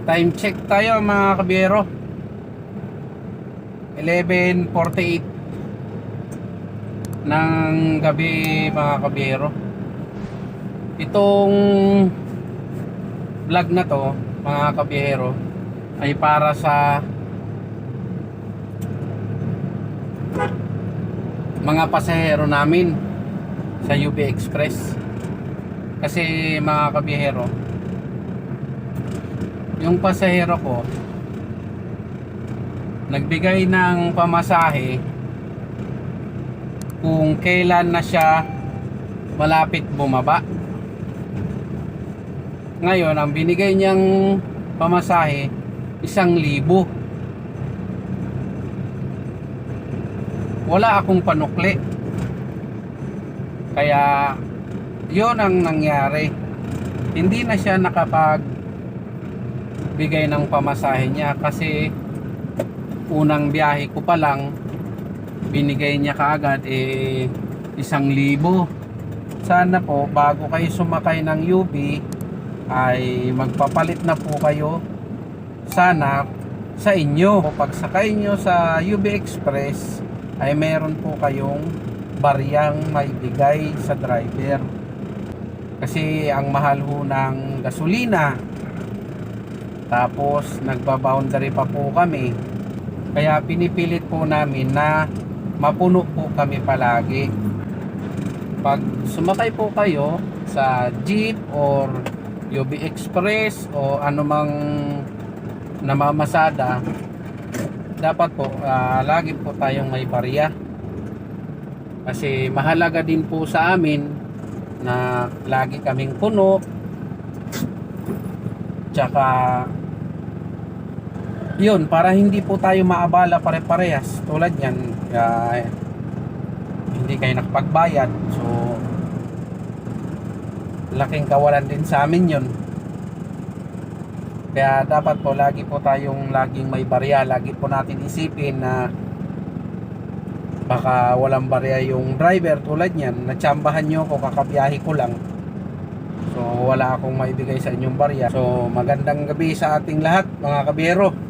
Time check tayo mga kabiyero. 11.48 ng gabi mga kabiyero. Itong vlog na to mga kabiyero ay para sa mga pasahero namin sa UB Express. Kasi mga kabiyero, yung pasahero ko nagbigay ng pamasahe kung kailan na siya malapit bumaba. Ngayon, ang binigay niyang pamasahe, isang libo. Wala akong panukli. Kaya, yon ang nangyari. Hindi na siya nakapag bigay ng pamasahe niya kasi unang biyahe ko pa lang binigay niya kaagad eh isang libo. Sana po bago kayo sumakay ng UB ay magpapalit na po kayo sana sa inyo. Pag sakay nyo sa UB Express ay meron po kayong bariyang may bigay sa driver. Kasi ang mahal ho ng gasolina tapos nagba-boundary pa po kami. Kaya pinipilit po namin na mapuno po kami palagi. Pag sumakay po kayo sa jeep or UB Express o anumang namamasada, dapat po ah, lagi po tayong may barya. Kasi mahalaga din po sa amin na lagi kaming puno. Tsaka yun, para hindi po tayo maabala pare-parehas. Tulad yan ah, hindi kayo nakapagbayad. So laking kawalan din sa amin yun. Kaya dapat po lagi po tayong laging may barya. Lagi po natin isipin na baka walang barya yung driver. Tulad yan natsambahan nyo ako kakabiyahe ko lang. So wala akong maibigay sa inyong barya. So magandang gabi sa ating lahat mga kabiyero